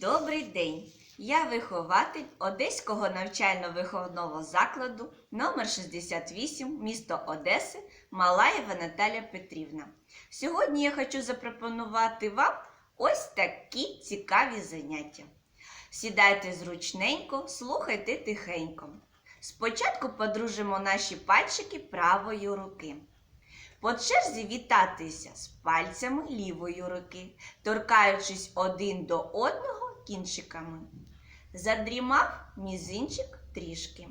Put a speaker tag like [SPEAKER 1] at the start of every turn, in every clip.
[SPEAKER 1] Добрий день! Я вихователь Одеського навчально-виховного закладу номер 68 місто Одеси Малаєва Наталя Петрівна. Сьогодні я хочу запропонувати вам ось такі цікаві заняття. Сідайте зручненько, слухайте тихенько. Спочатку подружимо наші пальчики правої руки. По черзі вітатися з пальцями лівої руки, торкаючись один до одного кінчиками. Задрімав мізинчик трішки.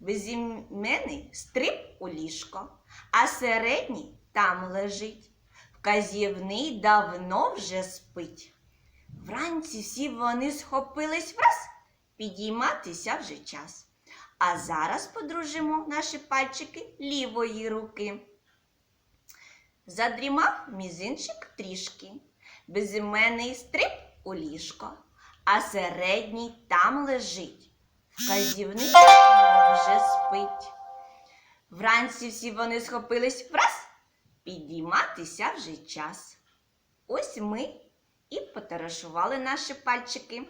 [SPEAKER 1] Безіменний стриб у ліжко, а середній там лежить. Вказівний давно вже спить. Вранці всі вони схопились враз, підійматися вже час. А зараз подружимо наші пальчики лівої руки. Задрімав мізинчик трішки, безіменний стриб у ліжко, а середній там лежить. Вказівний вже спить. Вранці всі вони схопились враз, підійматися вже час. Ось ми і потарашували наші пальчики.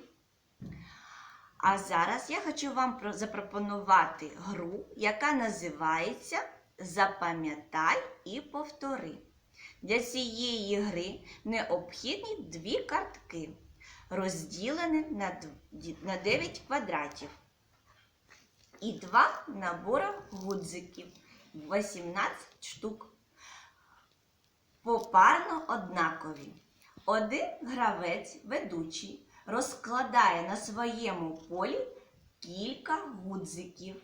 [SPEAKER 1] А зараз я хочу вам запропонувати гру, яка називається Запам'ятай і повтори. Для цієї гри необхідні дві картки, розділені на 9 квадратів, і два набори гудзиків 18 штук. Попарно однакові. Один гравець, ведучий, розкладає на своєму полі кілька гудзиків.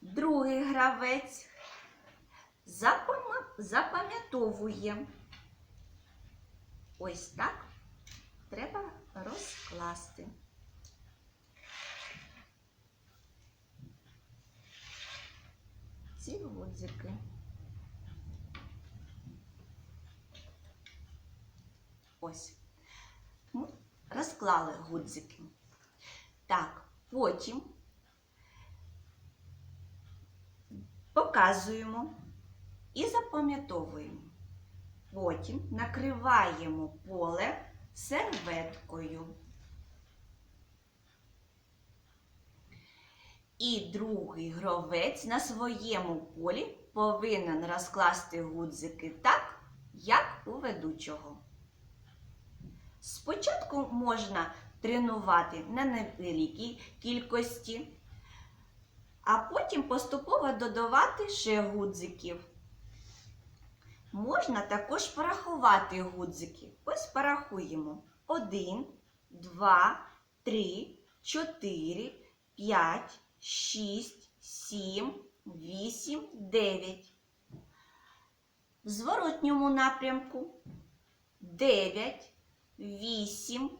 [SPEAKER 1] Другий гравець запам'ятовує. Ось так треба розкласти. Ці гудзики. Ось. Ми розклали гудзики. Так, потім показуємо і запам'ятовуємо. Потім накриваємо поле серветкою. І другий гравець на своєму полі повинен розкласти гудзики так, як у ведучого. Спочатку можна тренувати на невеликій кількості, а потім поступово додавати ще гудзиків. Можна також порахувати гудзики. Ось порахуємо. 1, 2, 3, 4, 5, 6, 7, 8, 9. В зворотньому напрямку 9, 8,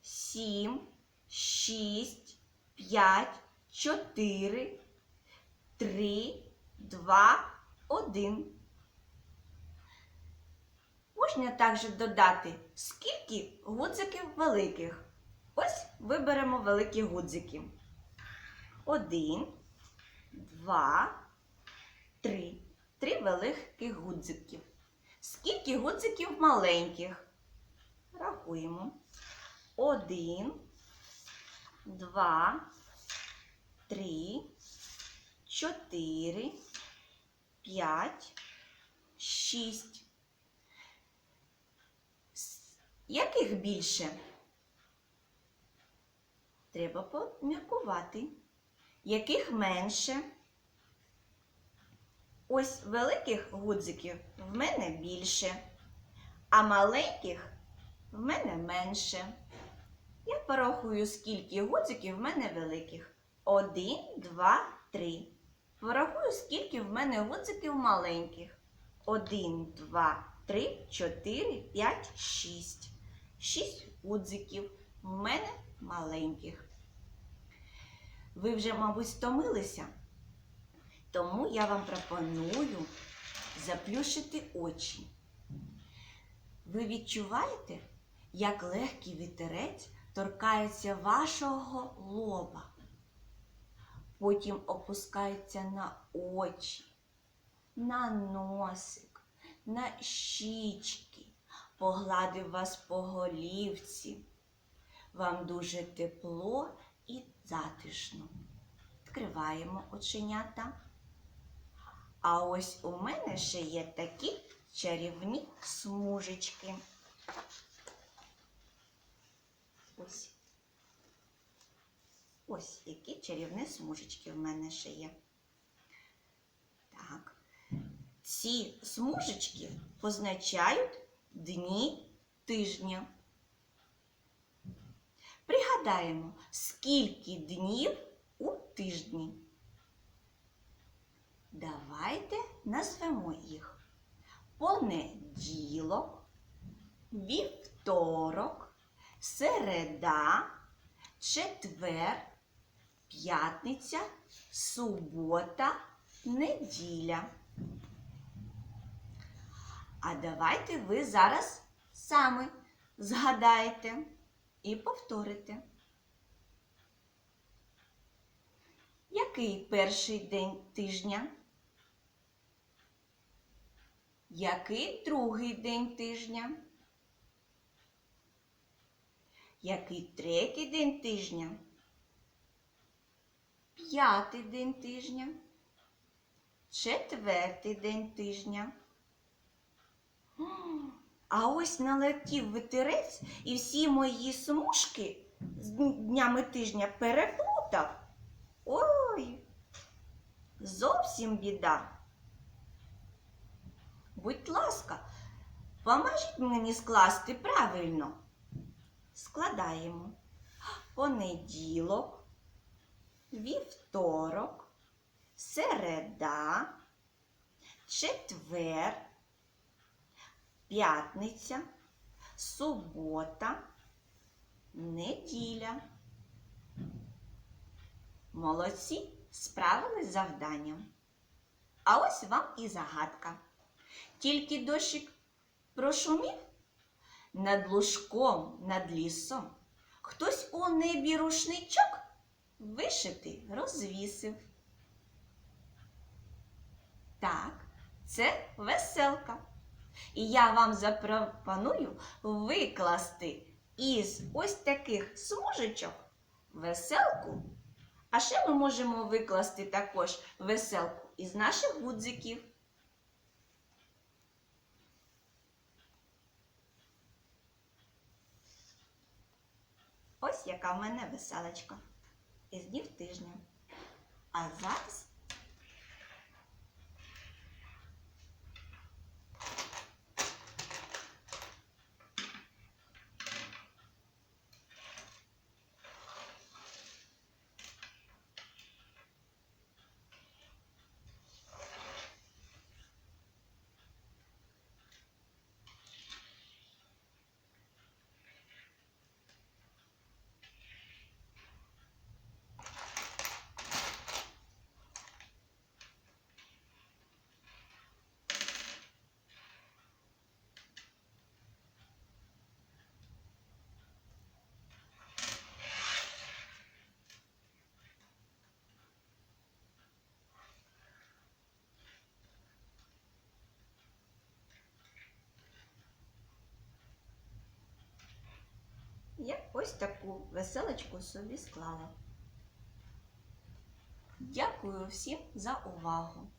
[SPEAKER 1] 7, 6, 5, 4, 3, 2, 1. Можна також додати, скільки гудзиків великих. Ось виберемо великі гудзики. Один, два, три. Три великих гудзиків. Скільки гудзиків маленьких? Рахуємо. Один, два, три, чотири, п'ять, шість. Яких більше? Треба поміркувати. Яких менше? Ось великих гудзиків в мене більше, а маленьких в мене менше. Я порахую, скільки гудзиків в мене великих. Один, два, три. Порахую, скільки в мене гудзиків маленьких. Один, два, три, чотири, п'ять, шість. Шість гудзиків в мене маленьких. Ви вже, мабуть, стомилися? Тому я вам пропоную заплющити очі. Ви відчуваєте, як легкий вітерець торкається вашого лоба, потім опускається на очі, на носик, на щічки, погладив вас по голівці, вам дуже тепло і затишно. Відкриваємо оченята. А ось у мене ще є такі чарівні смужечки. Ось. Ось які чарівні смужечки в мене ще є. Так. Ці смужечки позначають дні тижня. Пригадаємо, скільки днів у тижні. Давайте назвемо їх. Понеділок, вівторок, середа, четвер, п'ятниця, субота, неділя. А давайте ви зараз саме згадаєте і повторите. Який перший день тижня? Який другий день тижня? Який третій день тижня? П'ятий день тижня? Четвертий день тижня? А ось налетів вітерець і всі мої смужки з днями тижня переплутав. Ой, зовсім біда. Будь ласка, поможіть мені скласти правильно. Складаємо понеділок, вівторок, середа, четвер, п'ятниця, субота, неділя. Молодці справились з завданням. А ось вам і загадка. Тільки дощик прошумів над лужком, над лісом. Хтось у небі рушничок вишитий розвісив. Так, це веселка. І я вам запропоную викласти із ось таких смужечок веселку. А ще ми можемо викласти також веселку із наших гудзиків. Ось яка в мене веселочка із днів тижня. А зараз я ось таку веселочку собі склала. Дякую всім за увагу!